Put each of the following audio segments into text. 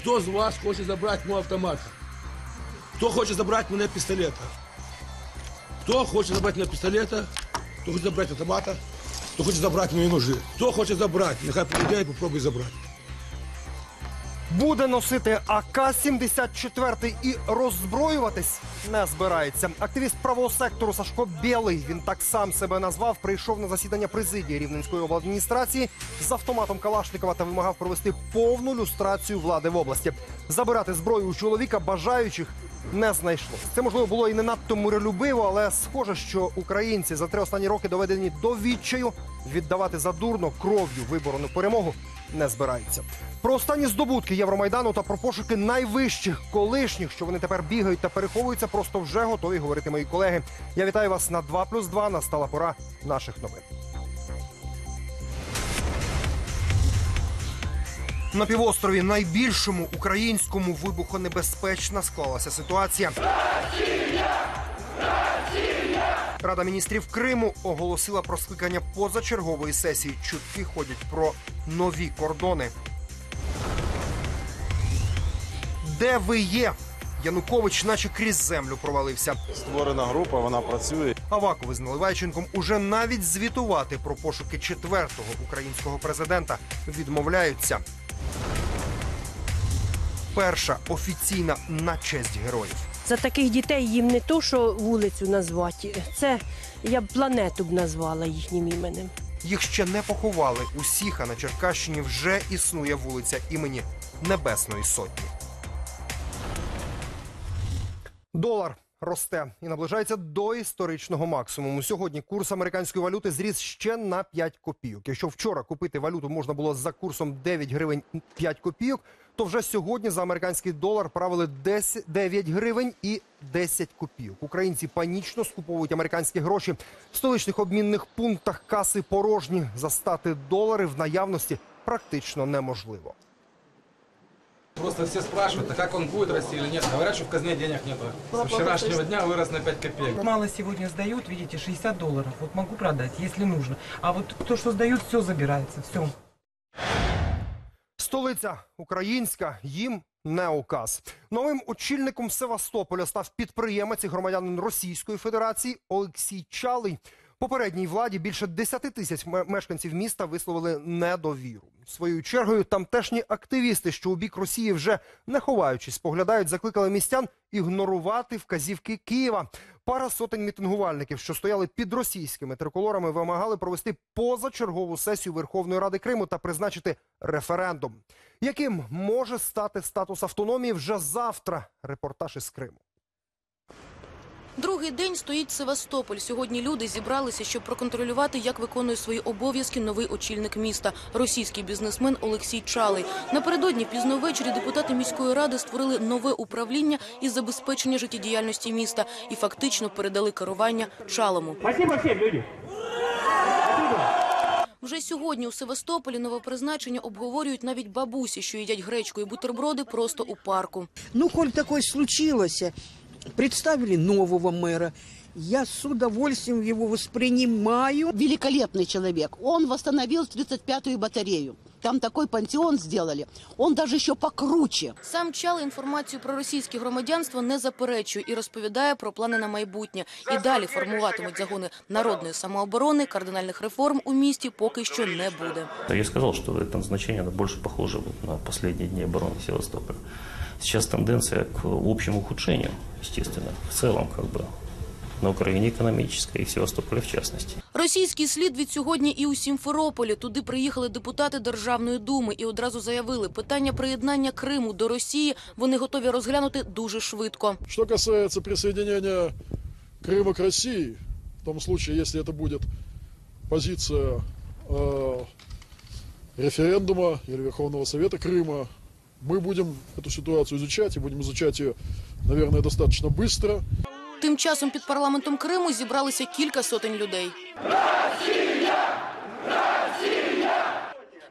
Хто з вас хоче забрати мій автомат? Хто хоче забрати мене пістолета? Хто хоче забрати мене пістолета? Хто хоче забрати автомата? Хто хоче забрати мої ножи? Хто хоче забрати? Нехай прийде і попробує забрати. Буде носити АК-74 і роззброюватись не збирається. Активіст правого сектору Сашко Білий, він так сам себе назвав, прийшов на засідання президії Рівненської обладміністрації з автоматом Калашникова та вимагав провести повну люстрацію влади в області. Забирати зброю у чоловіка бажаючих не знайшло. Це можливо було і не надто миролюбиво, але схоже, що українці за три останні роки доведені до відчаю віддавати задурно кров'ю виборену перемогу не збираються. Про останні здобутки Євромайдану та про пошуки найвищих колишніх, що вони тепер бігають та переховуються, просто вже готові говорити мої колеги. Я вітаю вас на 2 плюс 2. Настала пора наших новин. На півострові найбільшому українському вибухонебезпечна склалася ситуація. Рада міністрів Криму оголосила про скликання позачергової сесії. Чутки ходять про нові кордони. Де ви є? Янукович, наче крізь землю провалився. Створена група, вона працює. Авакови з Наливайченком уже навіть звітувати про пошуки четвертого українського президента відмовляються. Перша офіційна на честь героїв. За таких дітей їм не то, що вулицю назвати, це я б планету б назвала їхнім іменем. Їх ще не поховали усіх, а на Черкащині вже існує вулиця імені Небесної Сотні. Долар росте і наближається до історичного максимуму. Сьогодні курс американської валюти зріс ще на 5 копійок. Якщо вчора купити валюту можна було за курсом 9 гривень 5 копійок, то вже сьогодні за американський долар правили 10, 9 гривень і 10 копійок. Українці панічно скуповують американські гроші. В столичних обмінних пунктах каси порожні. Застати долари в наявності практично неможливо. Просто все спрашивают, а как он будет расти или нет. Говорят, что в казне денег нет. Со вчерашнего дня вырос на 5 копеек. Мало сегодня сдают, видите, 60 долларов. Вот могу продать, если нужно. А вот то, что сдают, все забирается, все. Столиця українська, їм не указ. Новим очільником Севастополя став підприємець і громадянин Російської Федерації Олексій Чалий. Попередній владі більше 10 тисяч мешканців міста висловили недовіру. Своєю чергою тамтешні активісти, що у бік Росії вже не ховаючись, поглядають, закликали містян ігнорувати вказівки Києва. Пара сотень мітингувальників, що стояли під російськими триколорами, вимагали провести позачергову сесію Верховної Ради Криму та призначити референдум. Яким може стати статус автономії вже завтра? Репортаж із Криму. Другий день стоїть Севастополь. Сьогодні люди зібралися, щоб проконтролювати, як виконує свої обов'язки новий очільник міста, російський бізнесмен Олексій Чалий. Напередодні пізно ввечері депутати міської ради створили нове управління із забезпечення життєдіяльності міста і фактично передали керування Чалому. Спасибо всем, люди. Вже сьогодні у Севастополі новопризначення обговорюють навіть бабусі, що їдять гречку і бутерброди просто у парку. Ну, коль такое случилось, представили нового мэра. Я с удовольствием его воспринимаю. великолепный человек. Он восстановил 35-ю батарею. Там такой пантеон сделали. Он даже еще покруче. Сам Чал інформацію про російське громадянство не заперечує і розповідає про плани на майбутнє. І далі формуватимуть загони народної самооборони, кардинальних реформ у місті поки що не буде. Я и сказал, что это назначение оно больше похоже вот на последние дни обороны Севастополя. Сейчас тенденция к общему ухудшению, естественно, в целом как бы на Украине экономической и в Севастополе в частности. Російський слід від сьогодні і у Сімферополі. Туди приїхали депутати Державної думи і одразу заявили, питання приєднання Криму до Росії вони готові розглянути дуже швидко. Что касается присоединения Крыма к России, в том случае, если это будет позиция э, референдума или Верховного Совета Крыма, мы будем эту ситуацию изучать и будем изучать ее, наверное, достаточно быстро. Тим часом під парламентом Криму зібралися кілька сотень людей.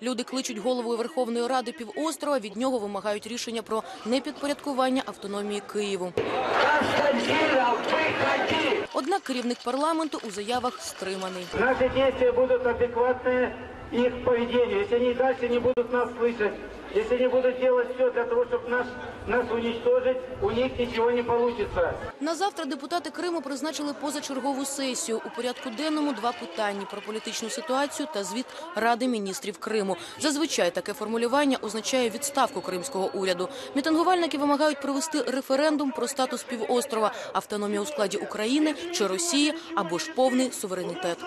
Люди кличуть головою Верховної Ради півострова. Від нього вимагають рішення про непідпорядкування автономії Києву. Однак керівник парламенту у заявах стриманий. Наши действия будут адекватные их поведению, если они дальше не будут нас слышать, если они будут делать все для того, чтобы нас, нас уничтожить, у них ничего не получится. На завтра депутати Криму призначили позачергову сесію. У порядку денному два питання про політичну ситуацію та звіт Ради міністрів Криму. Зазвичай таке формулювання означає відставку кримського уряду. Мітингувальники вимагають провести референдум про статус півострова, автономію у складі України чи Росії або ж повний суверенітет.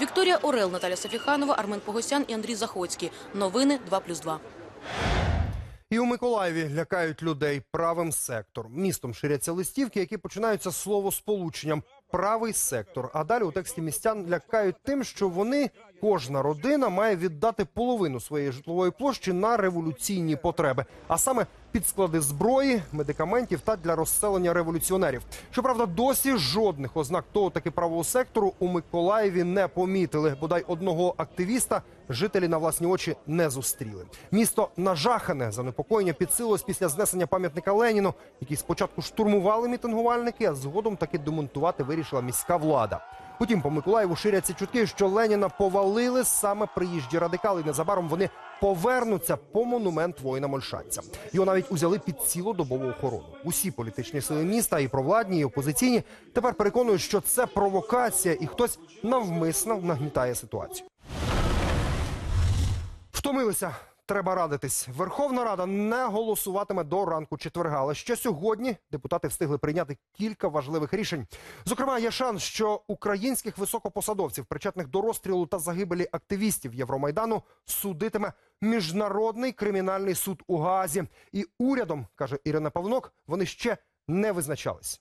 Вікторія Орел, Наталя Сафіханова, Армен Погосян і Андрій Захоцький. Новини 2+,2. І у Миколаєві лякають людей правим сектором. Містом ширяться листівки, які починаються словосполученням правий сектор. А далі у тексті містян лякають тим, що вони, кожна родина, має віддати половину своєї житлової площі на революційні потреби, а саме під склади зброї, медикаментів та для розселення революціонерів. Щоправда, досі жодних ознак того таки правого сектору у Миколаєві не помітили. Бодай одного активіста жителі на власні очі не зустріли. Місто нажахане занепокоєння підсилилось після знесення пам'ятника Леніну, який спочатку штурмували мітингувальники, а згодом таки демонтувати вирішила міська влада. Потім по Миколаєву ширяться чутки, що Леніна повалили саме приїжджі радикали. Незабаром вони повернуться по монумент воїнам Ольшанця. Його навіть узяли під цілодобову охорону. Усі політичні сили міста, і провладні, і опозиційні, тепер переконують, що це провокація, і хтось навмисно нагнітає ситуацію. Втомилися. Треба радитись. Верховна Рада не голосуватиме до ранку четверга. Але ще сьогодні депутати встигли прийняти кілька важливих рішень. Зокрема, є шанс, що українських високопосадовців, причетних до розстрілу та загибелі активістів Євромайдану, судитиме міжнародний кримінальний суд у Гаазі. І урядом каже Ірина Павнок, вони ще не визначались.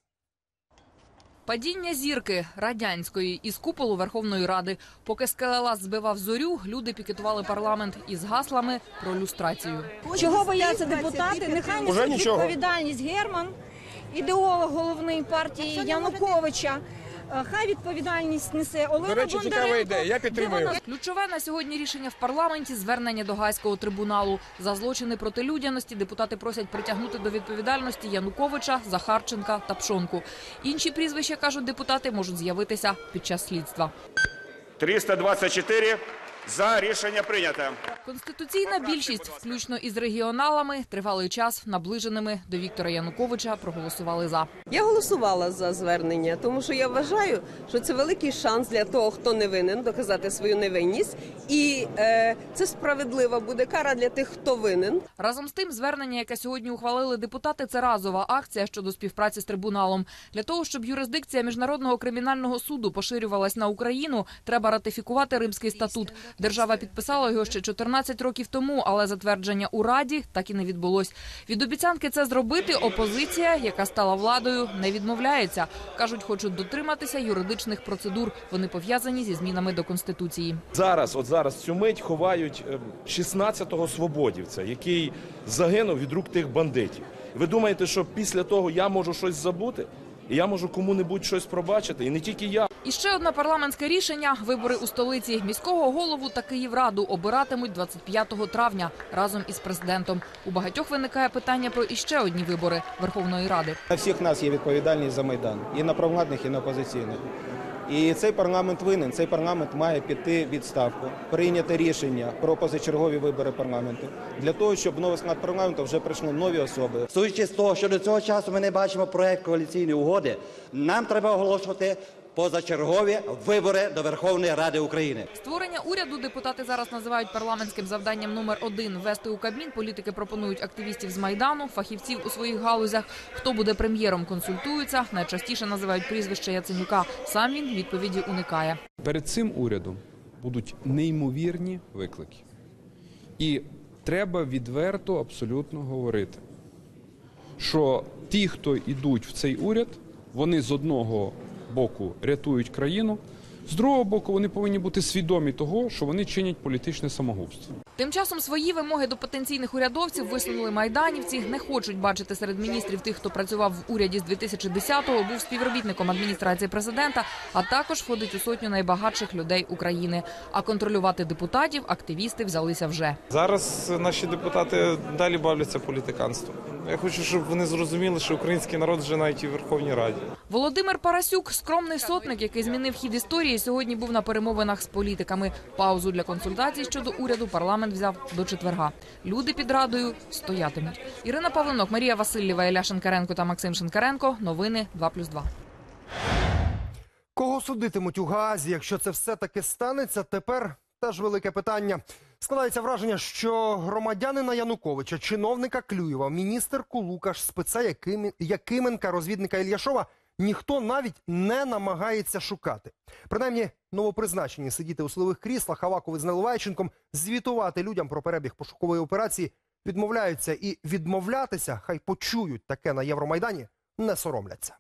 Падіння зірки радянської із куполу Верховної Ради. Поки скелелас збивав зорю, люди пікетували парламент із гаслами про люстрацію. Чого бояться депутати? Нехай несуть відповідальність Герман, ідеолог головної партії Януковича. Е, Хай відповідальність несе Олена До речі, цікава Бондаренко. ідея, я підтримую. Вона Ключове на сьогодні рішення в парламенті звернення до гайського трибуналу. За злочини проти людяності депутати просять притягнути до відповідальності Януковича, Захарченка та Пшонку. Інші прізвища, кажуть депутати, можуть з'явитися під час слідства. 324 за рішення прийнято. Конституційна більшість, включно із регіоналами, тривалий час наближеними до Віктора Януковича, проголосували за. Я голосувала за звернення, тому що я вважаю, що це великий шанс для того, хто не винен, доказати свою невинність, і е, це справедлива буде кара для тих, хто винен. Разом з тим, звернення, яке сьогодні ухвалили депутати, це разова акція щодо співпраці з трибуналом. Для того щоб юрисдикція міжнародного кримінального суду поширювалась на Україну, треба ратифікувати Римський статут. Держава підписала його ще 14 років тому, але затвердження у раді так і не відбулось. Від обіцянки це зробити опозиція, яка стала владою, не відмовляється. кажуть, хочуть дотриматися юридичних процедур. Вони пов'язані зі змінами до конституції. Зараз, от зараз цю мить ховають ем, 16-го свободівця, який загинув від рук тих бандитів. Ви думаєте, що після того я можу щось забути? І я можу кому-небудь щось пробачити, і не тільки я. І ще одне парламентське рішення: вибори у столиці міського голову та Київраду обиратимуть 25 травня разом із президентом. У багатьох виникає питання про іще одні вибори Верховної Ради. На всіх нас є відповідальність за Майдан. І на провладних, і на опозиційних. І цей парламент винен. Цей парламент має піти відставку, прийняти рішення про позачергові вибори парламенту для того, щоб в новий склад парламенту вже прийшли нові особи. Судячи з того, що до цього часу ми не бачимо проект коаліційної угоди, нам треба оголошувати позачергові вибори до Верховної Ради України. Створення уряду депутати зараз називають парламентським завданням номер один. Ввести у Кабмін політики пропонують активістів з майдану, фахівців у своїх галузях. Хто буде прем'єром, консультуються. Найчастіше називають прізвище Яценюка. Сам він відповіді уникає. Перед цим урядом будуть неймовірні виклики. І треба відверто абсолютно говорити, що ті, хто йдуть в цей уряд, вони з одного боку рятують країну, з другого боку, вони повинні бути свідомі того, що вони чинять політичне самогубство. Тим часом свої вимоги до потенційних урядовців висунули майданівці. Не хочуть бачити серед міністрів тих, хто працював в уряді з 2010-го, був співробітником адміністрації президента, а також входить у сотню найбагатших людей України. А контролювати депутатів активісти взялися вже. Зараз наші депутати далі бавляться політиканством. Я хочу, щоб вони зрозуміли, що український народ вже навіть і в Верховній Раді. Володимир Парасюк, скромний сотник, який змінив хід історії, сьогодні був на перемовинах з політиками. Паузу для консультацій щодо уряду парламент взяв до четверга. Люди під радою стоятимуть. Ірина Павленок, Марія Васильєва, Ілля Шенкаренко та Максим Шенкаренко. Новини 2+,2. Кого судитимуть у Гаазі, якщо це все таки станеться, тепер теж велике питання. Складається враження, що громадянина Януковича, чиновника Клюєва, міністр Кулукаш, спеца Якименка, розвідника Ільяшова ніхто навіть не намагається шукати. Принаймні, новопризначені сидіти у силових кріслах Авакови з Наливайченком, звітувати людям про перебіг пошукової операції відмовляються і відмовлятися, хай почують таке на Євромайдані, не соромляться.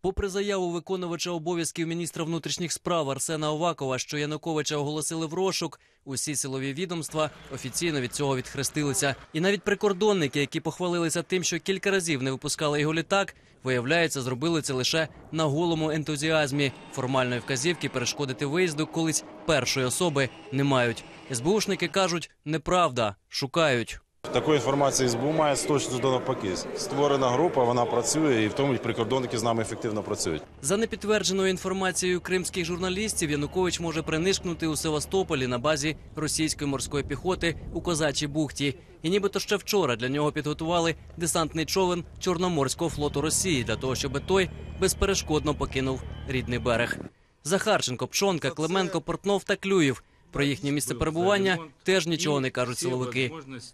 Попри заяву виконувача обов'язків міністра внутрішніх справ Арсена Овакова, що Януковича оголосили в розшук, усі силові відомства офіційно від цього відхрестилися. І навіть прикордонники, які похвалилися тим, що кілька разів не випускали його літак, виявляється, зробили це лише на голому ентузіазмі. Формальної вказівки перешкодити виїзду колись першої особи не мають. СБУшники кажуть, неправда, шукають. Такої інформації СБУ має точно до навпаки. Створена група, вона працює, і в тому прикордонники з нами ефективно працюють. За непідтвердженою інформацією кримських журналістів, Янукович може принишкнути у Севастополі на базі російської морської піхоти у Козачій бухті. І нібито ще вчора для нього підготували десантний човен Чорноморського флоту Росії для того, щоб той безперешкодно покинув рідний берег. Захарченко, Пшонка, Клименко, Портнов та Клюєв. Про їхнє місце перебування теж нічого не кажуть силовики.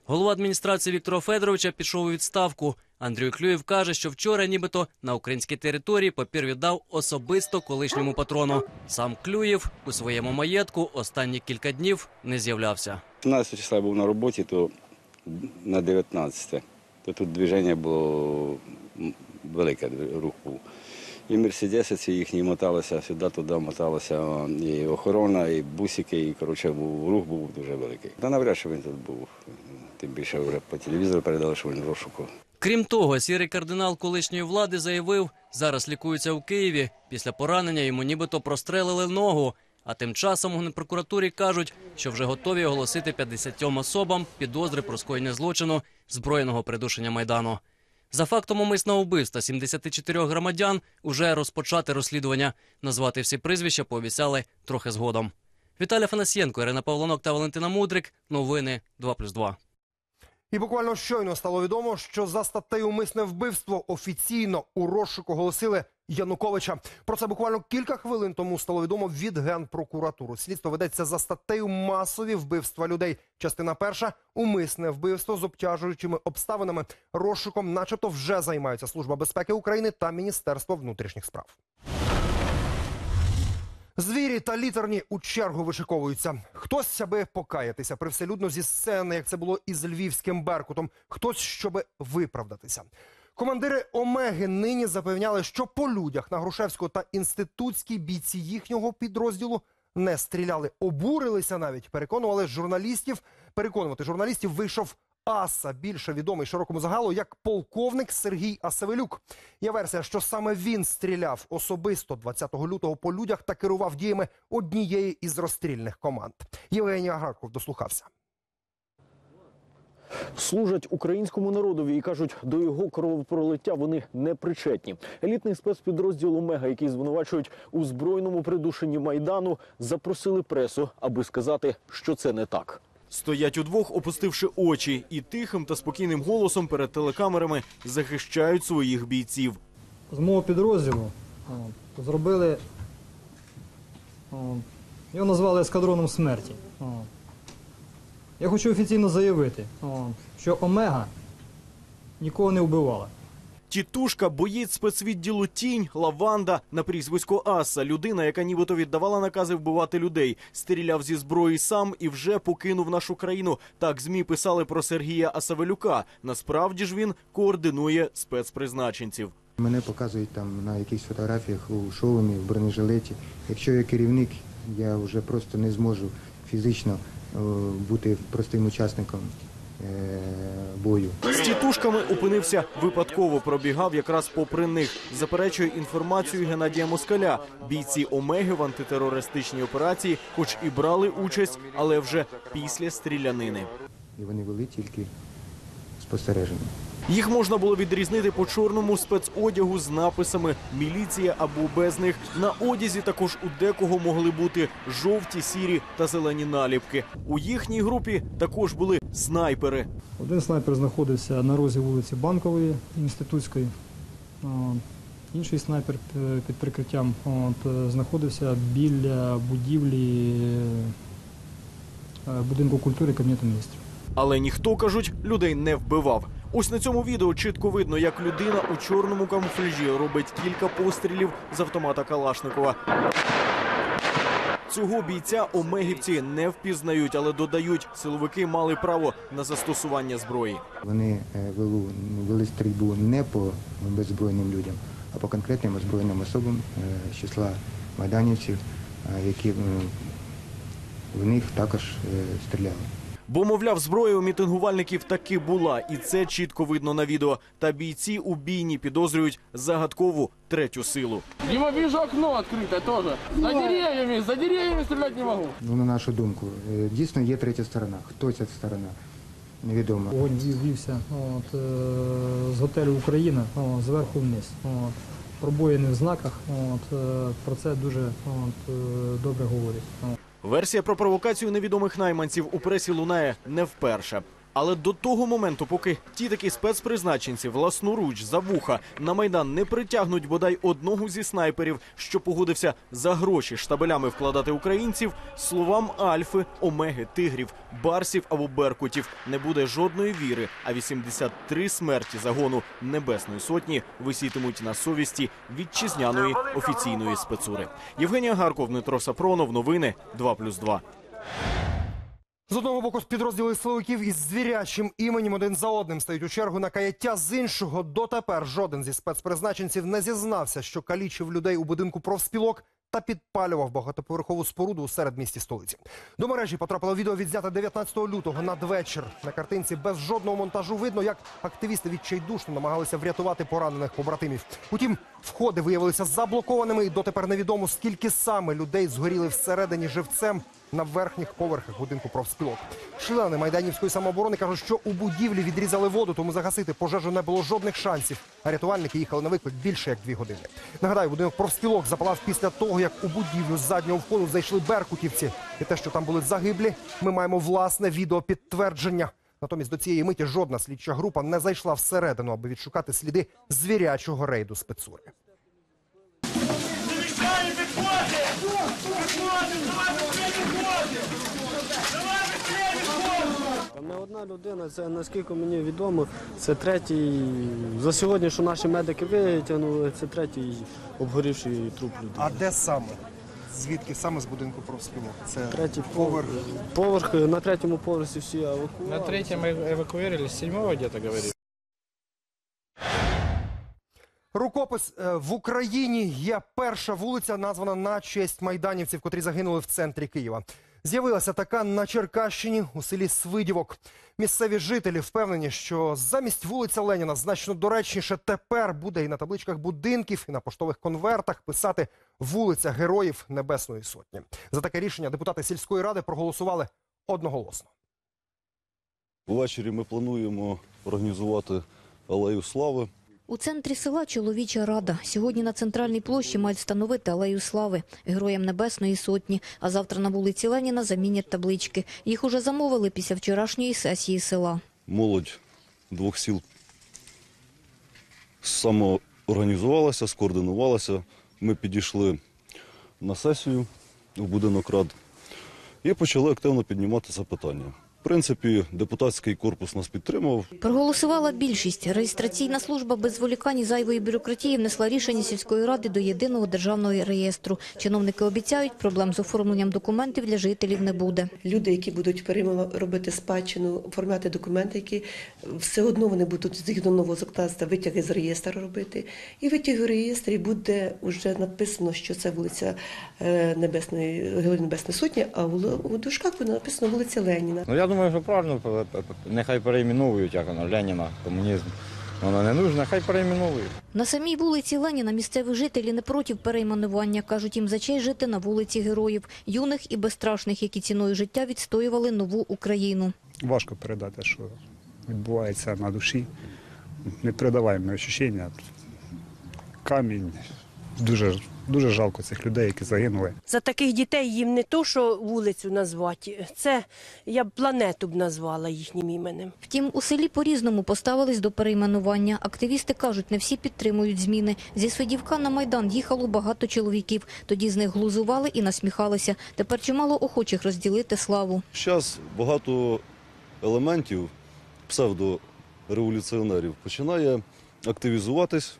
Голова адміністрації Віктора Федоровича пішов у відставку. Андрій Клюєв каже, що вчора, нібито на українській території папір віддав особисто колишньому патрону. Сам Клюєв у своєму маєтку останні кілька днів не з'являвся. 17 числа я був на роботі, то на 19. То тут движення було велике, рух був. І мерседеси їхні моталися сюди, туди моталися. І охорона, і бусики, і коротше, рух був дуже великий. Та навряд чи він тут був. Тим більше вже по телевізору передали, що він в розшуку. Крім того, сірий кардинал колишньої влади заявив, зараз лікується у Києві. Після поранення йому нібито прострелили ногу. А тим часом у Генпрокуратурі кажуть, що вже готові оголосити 50 особам підозри про скоєння злочину збройного придушення майдану. За фактом умисного вбивства 74 громадян уже розпочати розслідування. Назвати всі прізвища пообіцяли трохи згодом. Віталій Фанасьєнко, Ірина Павлонок та Валентина Мудрик. Новини 2+,2. І буквально щойно стало відомо, що за статтею умисне вбивство офіційно у розшуку оголосили Януковича. Про це буквально кілька хвилин тому стало відомо від генпрокуратури. Слідство ведеться за статтею масові вбивства людей. Частина перша умисне вбивство з обтяжуючими обставинами. Розшуком, начебто, вже займаються служба безпеки України та Міністерство внутрішніх справ. Звірі та літерні у чергу вишиковуються. Хтось, аби покаятися привселюдно зі сцени, як це було із львівським беркутом. Хтось, щоби виправдатися. Командири Омеги нині запевняли, що по людях на Грушевського та інститутській бійці їхнього підрозділу не стріляли. Обурилися навіть, переконували журналістів. Переконувати журналістів вийшов Аса, більше відомий широкому загалу як полковник Сергій Асавелюк. Є версія, що саме він стріляв особисто 20 лютого по людях та керував діями однієї із розстрільних команд. Євгеній Агарков дослухався. Служать українському народові і кажуть, до його кровопролиття вони не причетні. Елітний спецпідрозділ Омега, який звинувачують у збройному придушенні майдану, запросили пресу, аби сказати, що це не так. Стоять удвох, опустивши очі, і тихим та спокійним голосом перед телекамерами захищають своїх бійців. з мого підрозділу о, зробили. О, його назвали ескадроном смерті. О. Я хочу офіційно заявити, що Омега нікого не вбивала. Тітушка, боєць спецвідділу Тінь, Лаванда на прізвисько Аса, людина, яка нібито віддавала накази вбивати людей, стріляв зі зброї сам і вже покинув нашу країну. Так змі писали про Сергія Асавелюка. Насправді ж він координує спецпризначенців. Мене показують там на якихось фотографіях у шоломі, в бронежилеті. Якщо я керівник, я вже просто не зможу фізично бути простим учасником е, бою. З тітушками опинився випадково, пробігав якраз попри них. Заперечує інформацію Геннадія Москаля. Бійці Омеги в антитерористичній операції, хоч і брали участь, але вже після стрілянини. І вони вели тільки спостереження. Їх можна було відрізнити по чорному спецодягу з написами Міліція або без них. На одязі також у декого могли бути жовті, сірі та зелені наліпки. У їхній групі також були снайпери. Один снайпер знаходився на розі вулиці Банкової інститутської. Інший снайпер е, під прикриттям от, е, знаходився біля будівлі е, будинку культури Кабінету міністрів. Але ніхто кажуть, людей не вбивав. Ось на цьому відео чітко видно, як людина у чорному камуфляжі робить кілька пострілів з автомата Калашникова. Цього бійця омегівці не впізнають, але додають, силовики мали право на застосування зброї. Вони е, вели стрільбу не по беззбройним людям, а по конкретним озброєним особам е, з числа майданівців, е, які в них також стріляли. Бо, мовляв, зброя у мітингувальників таки була, і це чітко видно на відео. Та бійці у бійні підозрюють загадкову третю силу. Дима, вижу окно открытое тоже. За деревьями, за деревьями стрелять не могу. Ну, на нашу думку, е, дійсно є третя сторона. Хто ця сторона? Невідомо. Вогонь вів- от, е, з готелю Україна зверху вниз. От. Пробоїни в знаках. От, е, про це дуже от, добре говорять. Версія про провокацію невідомих найманців у пресі лунає не вперше. Але до того моменту, поки ті такі спецпризначенці власноруч за вуха на майдан не притягнуть бодай одного зі снайперів, що погодився за гроші штабелями вкладати українців, словам Альфи, Омеги, Тигрів, Барсів або Беркутів не буде жодної віри. А 83 смерті загону Небесної сотні висітимуть на совісті вітчизняної офіційної спецури. Євгенія Гарков, Дмитро Сапронов. Новини 2+,2. З одного боку підрозділи силовиків із звірячим іменем один за одним стають у чергу на каяття. З іншого дотепер жоден зі спецпризначенців не зізнався, що калічив людей у будинку профспілок та підпалював багатоповерхову споруду у середмісті столиці. До мережі потрапило відео відзнято 19 лютого надвечір. На картинці без жодного монтажу видно, як активісти відчайдушно намагалися врятувати поранених побратимів. Утім, входи виявилися заблокованими, і дотепер невідомо скільки саме людей згоріли всередині живцем на верхніх поверхах будинку профспілок. Члени майданівської самооборони кажуть, що у будівлі відрізали воду, тому загасити пожежу не було жодних шансів. А рятувальники їхали на виклик більше як дві години. Нагадаю, будинок профспілок запалав після того, як у будівлю з заднього входу зайшли беркутівці. І те, що там були загиблі, ми маємо власне відеопідтвердження. Натомість до цієї миті жодна слідча група не зайшла всередину, аби відшукати сліди звірячого рейду спецури. Не одна людина, це наскільки мені відомо, це третій. За сьогодні, що наші медики витягнули, це третій обгорівший труп людини. А де саме? Звідки саме з будинку профспілок? Це Третій поверх. Поверх на третьому поверсі всі евакуювали. На третьому евакуювали, з сьомого седьмого где-то говорили. Рукопис е, в Україні є перша вулиця, названа на честь майданівців, котрі загинули в центрі Києва. З'явилася така на Черкащині у селі Свидівок. Місцеві жителі впевнені, що замість вулиця Леніна значно доречніше тепер буде і на табличках будинків, і на поштових конвертах писати вулиця Героїв Небесної Сотні. За таке рішення депутати сільської ради проголосували одноголосно. Ввечері ми плануємо організувати алею слави. У центрі села чоловіча рада. Сьогодні на центральній площі мають встановити алею слави героям Небесної Сотні. А завтра на вулиці Леніна замінять таблички. Їх уже замовили після вчорашньої сесії села. Молодь двох сіл самоорганізувалася, скоординувалася. Ми підійшли на сесію у будинок рад і почали активно піднімати це питання. В принципі, депутатський корпус нас підтримав. Проголосувала більшість. Реєстраційна служба без зволікань і зайвої бюрократії внесла рішення сільської ради до єдиного державного реєстру. Чиновники обіцяють, проблем з оформленням документів для жителів не буде. Люди, які будуть робити спадщину, оформляти документи, які все одно вони будуть згідно нового законодавства витяги з реєстру робити. І витяг в реєстрі буде вже написано, що це вулиця е, Небесної Небесної Сотні, а у у дужках буде написано вулиця Леніна. Думаю, що правильно нехай перейменовують, як воно, Леніна, комунізм. Воно не нужно, хай перейменовують. На самій вулиці Леніна місцеві жителі не проти перейменування. Кажуть, їм за честь жити на вулиці Героїв. Юних і безстрашних, які ціною життя відстоювали нову Україну. Важко передати, що відбувається на душі. Непередаваємо відчуття. Камінь. Дуже, дуже жалко цих людей, які загинули. За таких дітей їм не то, що вулицю назвати, це я б планету б назвала їхнім іменем. Втім, у селі по-різному поставились до перейменування. Активісти кажуть, не всі підтримують зміни. Зі Свидівка на Майдан їхало багато чоловіків. Тоді з них глузували і насміхалися. Тепер чимало охочих розділити славу. Зараз багато елементів псевдореволюціонерів починає активізуватись,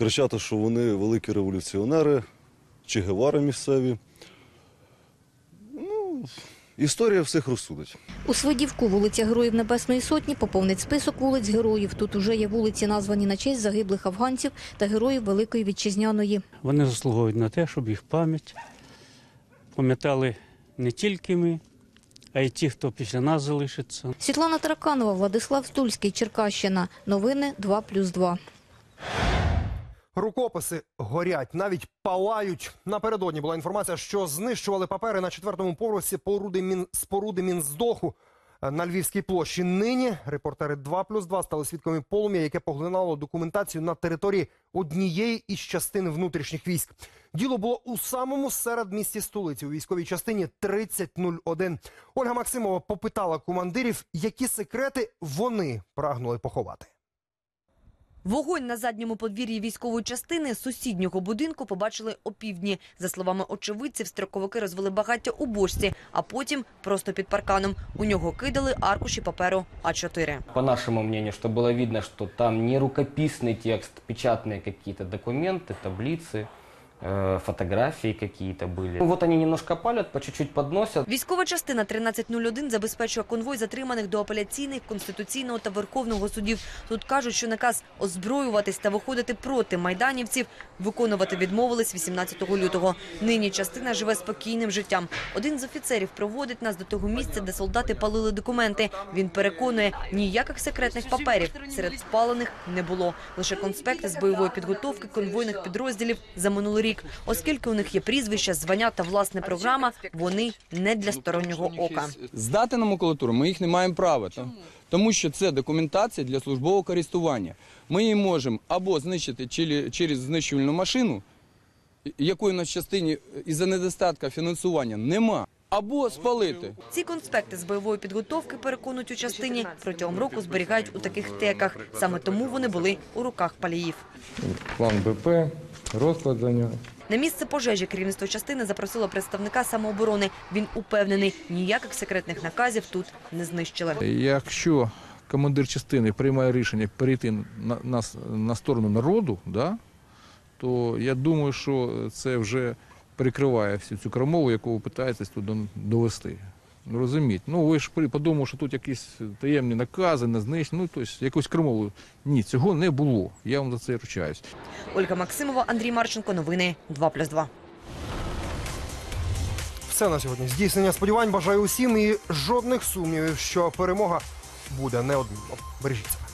кричати, що вони великі революціонери, чи Гевари місцеві. Ну, історія всіх розсудить. У Свидівку вулиця Героїв Небесної Сотні поповнить список вулиць героїв. Тут уже є вулиці, названі на честь загиблих афганців та героїв Великої Вітчизняної. Вони заслуговують на те, щоб їх пам'ять пам'ятали не тільки ми, а й ті, хто після нас залишиться. Світлана Тараканова, Владислав Стульський, Черкащина. Новини 2+,2. Рукописи горять, навіть палають. Напередодні була інформація, що знищували папери на четвертому поверсі споруди, Мін... споруди Мінздоху е, на Львівській площі. Нині репортери 2 плюс 2 стали свідками полум'я, яке поглинало документацію на території однієї із частин внутрішніх військ. Діло було у самому середмісті столиці у військовій частині 3001. Ольга Максимова попитала командирів, які секрети вони прагнули поховати. Вогонь на задньому подвір'ї військової частини сусіднього будинку побачили опівдні. За словами очевидців, строковики розвели багаття у бочці, а потім просто під парканом. У нього кидали аркуші паперу А4. По нашему мнению, что было видно, что там не рукописный текст, печатные какие-то документы, таблицы, э, фотографии какие-то были. Ну, Вот они немножко палят, по чуть-чуть подносят. Військова частина 1301 забезпечує конвой затриманих до апеляційних, конституційного та верховного судів. Тут кажуть, що наказ озброюватись та виходити проти майданівців виконувати відмовились 18 лютого. Нині частина живе спокійним життям. Один з офіцерів проводить нас до того місця, де солдати палили документи. Він переконує, ніяких секретних паперів серед спалених не було. Лише конспекти з бойової підготовки конвойних підрозділів за минулий рік. Оскільки у них є прізвища, звання та власне програма, вони не для стороннього ока. Здати на макулатуру ми їх не маємо права, тому що це документація для службового користування. Ми її можемо або знищити через знищувальну машину, якої на частині із-за недостатку фінансування нема, або спалити. Ці конспекти з бойової підготовки переконують у частині протягом року зберігають у таких теках. Саме тому вони були у руках паліїв. План БП, розклад за нього. На місце пожежі керівництво частини запросило представника самооборони. Він упевнений, ніяких секретних наказів тут не знищили. Якщо командир частини приймає рішення перейти на, на, на сторону народу, да, то я думаю, що це вже перекриває всю цю крамову, яку ви питаєтесь тут довести. Ну, Розумієте? Ну ви ж при- подумали, що тут якісь таємні накази, не знищення, ну тобто якусь кримову. Ні, цього не було. Я вам за це ручаюсь. Ольга Максимова, Андрій Марченко. Новини 2+,2. Все на сьогодні. Здійснення сподівань бажаю усім і жодних сумнівів, що перемога буде неодмінно. Бережіть себе.